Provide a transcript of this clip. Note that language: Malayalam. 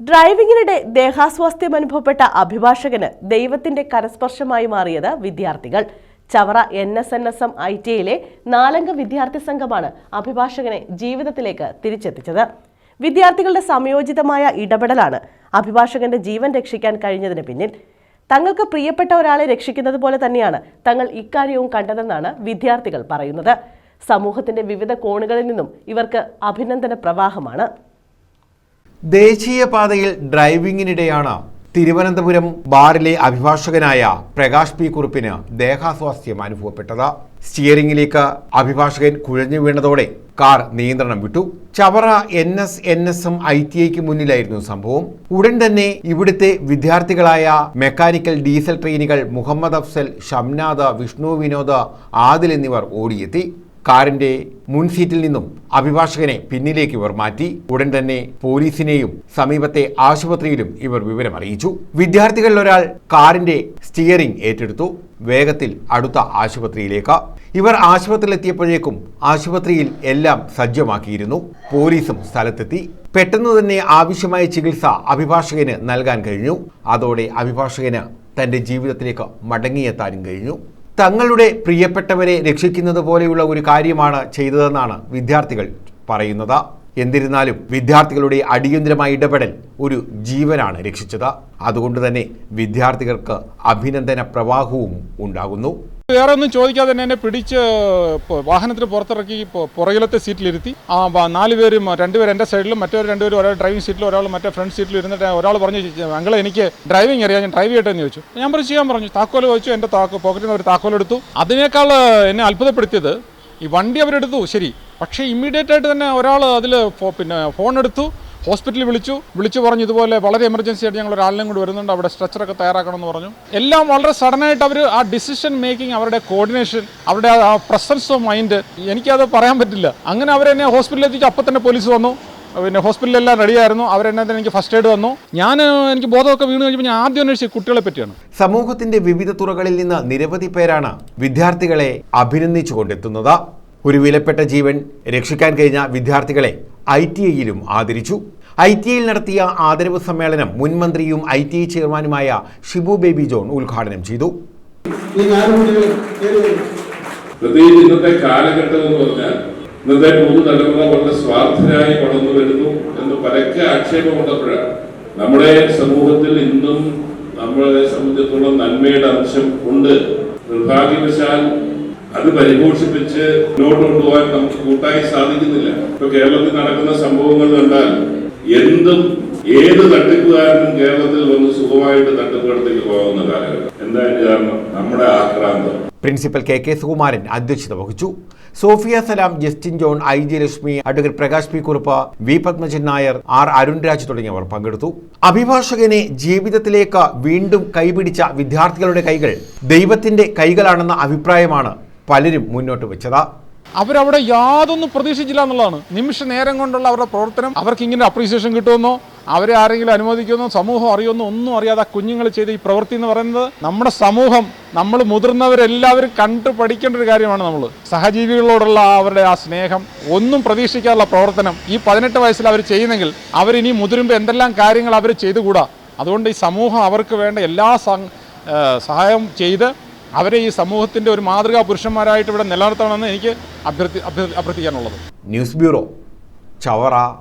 ഡ്രൈവിംഗിനിടെ ദേഹാസ്വാസ്ഥ്യം അനുഭവപ്പെട്ട അഭിഭാഷകന് ദൈവത്തിന്റെ കരസ്പർശമായി മാറിയത് വിദ്യാർത്ഥികൾ. Chavara N S N S M I T ഐയിലെ നാലംഗ വിദ്യാർത്ഥി സംഘമാണ് അഭിഭാഷകനെ ജീവിതത്തിലേക്ക് തിരിച്ചെത്തിച്ചത്. വിദ്യാർത്ഥികളുടെ സംയോജിതമായ ഇടപെടലാണ് അഭിഭാഷകന്റെ ജീവൻ രക്ഷിക്കാൻ കഴിഞ്ഞതിന് പിന്നിൽ. തങ്ങൾക്ക് പ്രിയപ്പെട്ട ഒരാളെ രക്ഷിക്കുന്നത് പോലെ തന്നെയാണ് തങ്ങൾ ഇക്കാര്യവും കണ്ടതെന്നാണ് വിദ്യാർത്ഥികൾ പറയുന്നത്. സമൂഹത്തിന്റെ വിവിധ കോണുകളിൽ നിന്നും ഇവർക്ക് അഭിനന്ദന പ്രവാഹമാണ്. ദേശീയപാതയിൽ ഡ്രൈവിംഗിനിടെയാണ് തിരുവനന്തപുരം ബാറിലെ അഭിഭാഷകനായ പ്രകാശ് പി കുറുപ്പിന് ദേഹാസ്വാസ്ഥ്യം അനുഭവപ്പെട്ടത്. സ്റ്റിയറിംഗിലേക്ക് അഭിഭാഷകൻ കുഴഞ്ഞു വീണതോടെ കാർ നിയന്ത്രണം വിട്ടു. Chavara N S N S M I T ഐക്ക് മുന്നിലായിരുന്നു സംഭവം. ഉടൻ തന്നെ ഇവിടുത്തെ വിദ്യാർത്ഥികളായ മെക്കാനിക്കൽ ഡീസൽ ട്രെയിനുകൾ മുഹമ്മദ് അഫ്സൽ ഷംനാദ് വിഷ്ണു വിനോദ് ആദിൽ എന്നിവർ ഓടിയെത്തി. കാറിന്റെ മുൻ സീറ്റിൽ നിന്നും അഭിഭാഷകനെ പിന്നിലേക്ക് ഇവർ മാറ്റി. ഉടൻ തന്നെ പോലീസിനെയും സമീപത്തെ ആശുപത്രിയിലും ഇവർ വിവരം അറിയിച്ചു. വിദ്യാർത്ഥികളിൽ ഒരാൾ കാറിന്റെ സ്റ്റിയറിംഗ് ഏറ്റെടുത്തു. വേഗത്തിൽ അടുത്ത ആശുപത്രിയിലേക്ക്. ഇവർ ആശുപത്രിയിലെത്തിയപ്പോഴേക്കും ആശുപത്രിയിൽ എല്ലാം സജ്ജമാക്കിയിരുന്നു. പോലീസും സ്ഥലത്തെത്തി. പെട്ടെന്ന് തന്നെ ആവശ്യമായ ചികിത്സ അഭിഭാഷകന് നൽകാൻ കഴിഞ്ഞു. അതോടെ അഭിഭാഷകന് തന്റെ ജീവിതത്തിലേക്ക് മടങ്ങിയെത്താനും കഴിഞ്ഞു. തങ്ങളുടെ പ്രിയപ്പെട്ടവരെ രക്ഷിക്കുന്നത് പോലെയുള്ള ഒരു കാര്യമാണ് ചെയ്തതെന്നാണ് വിദ്യാർത്ഥികൾ പറയുന്നത്. എന്നിരുന്നാലും വിദ്യാർത്ഥികളുടെ അടിയന്തരമായ ഇടപെടൽ ഒരു ജീവനാണ് രക്ഷിച്ചത്. അതുകൊണ്ട് തന്നെ വിദ്യാർത്ഥികൾക്ക് അഭിനന്ദന പ്രവാഹവും ഉണ്ടാകുന്നു. വേറെ ഒന്നും ചോദിക്കാതെ തന്നെ എന്നെ പിടിച്ച് വാഹനത്തിന് പുറത്തിറക്കി പുറകിലത്തെ സീറ്റിലിരുത്തി. ആ നാല് പേരും രണ്ടുപേർ എന്റെ സൈഡിലും മറ്റൊരു രണ്ടുപേരും ഒരാൾ ഡ്രൈവിംഗ് സീറ്റിലും ഒരാൾ മറ്റേ ഫ്രണ്ട് സീറ്റിലും ഇരുന്നിട്ട് ഒരാൾ പറഞ്ഞു അങ്ങളെ എനിക്ക് ഡ്രൈവിംഗ് അറിയാം ഞാൻ ഡ്രൈവ് ചെയ്യട്ടെ എന്ന് ചോദിച്ചു. ഞാൻ പറഞ്ഞു ചെയ്യാൻ പറഞ്ഞു. താക്കോൽ വെച്ചു എന്റെ താക്കോ പോക്കറ്റിൽ നിന്ന് ഒരു താക്കോൽ എടുത്തു. അതിനേക്കാൾ എന്നെ അത്ഭുതപ്പെടുത്തിയത് ഈ വണ്ടി അവരെടുത്തു. ശരി. പക്ഷേ ഇമ്മീഡിയറ്റ് ആയിട്ട് തന്നെ ഒരാൾ അതിൽ പിന്നെ ഫോൺ എടുത്തു ഹോസ്പിറ്റലിൽ വിളിച്ചു. വിളിച്ചു പറഞ്ഞു ഇതുപോലെ വളരെ എമർജൻസി ആയിട്ട് ഞങ്ങൾ ഒരാളിനും കൂടി വരുന്നുണ്ട്. അവിടെ സ്ട്രെച്ചറൊക്കെ തയ്യാറാക്കണമെന്ന് പറഞ്ഞു. എല്ലാം വളരെ സഡനായിട്ട് അവർ ആ ഡിസിഷൻ മേക്കിംഗ് അവരുടെ കോർഡിനേഷൻ അവരുടെ ആ പ്രസൻസ് ഓഫ് മൈൻഡ് എനിക്കത് പറയാൻ പറ്റില്ല. അങ്ങനെ അവരെന്നെ ഹോസ്പിറ്റലിൽ എത്തിച്ച്. അപ്പം തന്നെ പോലീസ് വന്നു. പിന്നെ ഹോസ്പിറ്റലിലെല്ലാം റെഡിയായിരുന്നു അവരെന്നെ തന്നെ എനിക്ക് ഫസ്റ്റ് എയ്ഡ് തന്നു. ഞാൻ എനിക്ക് ബോധമൊക്കെ വീണ് കഴിഞ്ഞപ്പോൾ ഞാൻ ആദ്യം അന്വേഷിച്ചത് കുട്ടികളെ പറ്റിയാണ്. സമൂഹത്തിന്റെ വിവിധ തുറകളിൽ നിന്ന് നിരവധി പേരാണ് വിദ്യാർത്ഥികളെ അഭിനന്ദിച്ചു കൊണ്ടെത്തുന്നത് ഒരു വിലപ്പെട്ട ജീവൻ രക്ഷിക്കാൻ കഴിഞ്ഞ വിദ്യാർത്ഥികളെ ഐ ടി ഐയിലും ആദരിച്ചു. ഐ ടി ഐയിൽ നടത്തിയ ആദരവ് സമ്മേളനം മുൻമന്ത്രിയും ഐ ടി ഐ ചെയർമാനുമായ ഷിബു ബേബി ജോൺ ഉദ്ഘാടനം ചെയ്തു. പ്രത്യേകിച്ച് ഇന്നത്തെ കാലഘട്ടം എന്ന് പറഞ്ഞാൽ ഇന്നത്തെ പുതുതലമുറ വളരെ സ്വാർത്ഥരായി വളർന്നു വരുന്നു എന്ന് പരക്കെ ആക്ഷേപമുള്ളപ്പോഴാണ് നമ്മുടെ സമൂഹത്തിൽ ഇന്നും നമ്മളെ സംബന്ധിച്ചിടത്തോളം നന്മയുടെ അംശം ഉണ്ട്. നിർഭാഗ്യവശാൽ അത് പരിപോഷിപ്പിച്ച് മുന്നോട്ട് കൊണ്ടുപോകാൻ നമുക്ക് കൂട്ടായി സാധിക്കുന്നില്ല. ഇപ്പൊ കേരളത്തിൽ നടക്കുന്ന സംഭവങ്ങൾ കണ്ടാൽ എന്തും ഏത് തട്ടിപ്പുകാരനും കേരളത്തിൽ വന്ന് സുഖമായിട്ട് തട്ടിപ്പ് പോകുന്ന കാലഘട്ടം. എന്തായാലും കാരണം? നമ്മുടെ ആക്രാന്തം. പ്രിൻസിപ്പൽ കെ കെ സുകുമാരൻ അധ്യക്ഷത വഹിച്ചു. Sophia Salam Justin John I G Lakshmi advocate Prakash P Kurup V Padmajan Nair R Arunraj തുടങ്ങിയവർ പങ്കെടുത്തു. അഭിഭാഷകനെ ജീവിതത്തിലേക്ക് വീണ്ടും കൈപിടിച്ച വിദ്യാർത്ഥികളുടെ കൈകൾ ദൈവത്തിന്റെ കൈകളാണെന്ന അഭിപ്രായമാണ് പലരും മുന്നോട്ട് വെച്ചത്. അവരവിടെ യാതൊന്നും പ്രതീക്ഷിച്ചില്ല എന്നുള്ളതാണ്. നിമിഷ നേരം കൊണ്ടുള്ള അവരുടെ പ്രവർത്തനം അവർക്ക് ഇങ്ങനെ അപ്രീസിയേഷൻ കിട്ടുമെന്നോ അവരെ ആരെങ്കിലും അനുവദിക്കുമെന്നോ സമൂഹം അറിയുമെന്നോ ഒന്നും അറിയാതെ ആ കുഞ്ഞുങ്ങൾ ചെയ്ത ഈ പ്രവൃത്തി എന്ന് പറയുന്നത് നമ്മുടെ സമൂഹം നമ്മൾ മുതിർന്നവരെല്ലാവരും കണ്ടു പഠിക്കേണ്ട ഒരു കാര്യമാണ് നമ്മൾ. സഹജീവികളോടുള്ള അവരുടെ ആ സ്നേഹം ഒന്നും പ്രതീക്ഷിക്കാനുള്ള പ്രവർത്തനം ഈ പതിനെട്ട് വയസ്സിൽ അവർ ചെയ്യുന്നെങ്കിൽ അവരിനി മുതിരുമ്പോൾ എന്തെല്ലാം കാര്യങ്ങൾ അവർ ചെയ്തുകൂടാ. അതുകൊണ്ട് ഈ സമൂഹം അവർക്ക് വേണ്ട എല്ലാ സഹായം ചെയ്ത് അവരെ ഈ സമൂഹത്തിന്റെ ഒരു മാതൃകാ പുരുഷന്മാരായിട്ട് ഇവിടെ നിലനിർത്തണമെന്ന് എനിക്ക് അഭ്യർത്ഥി അഭ്യർത്ഥി- അഭ്യർത്ഥിക്കാനുള്ളത്. News bureau Chavara.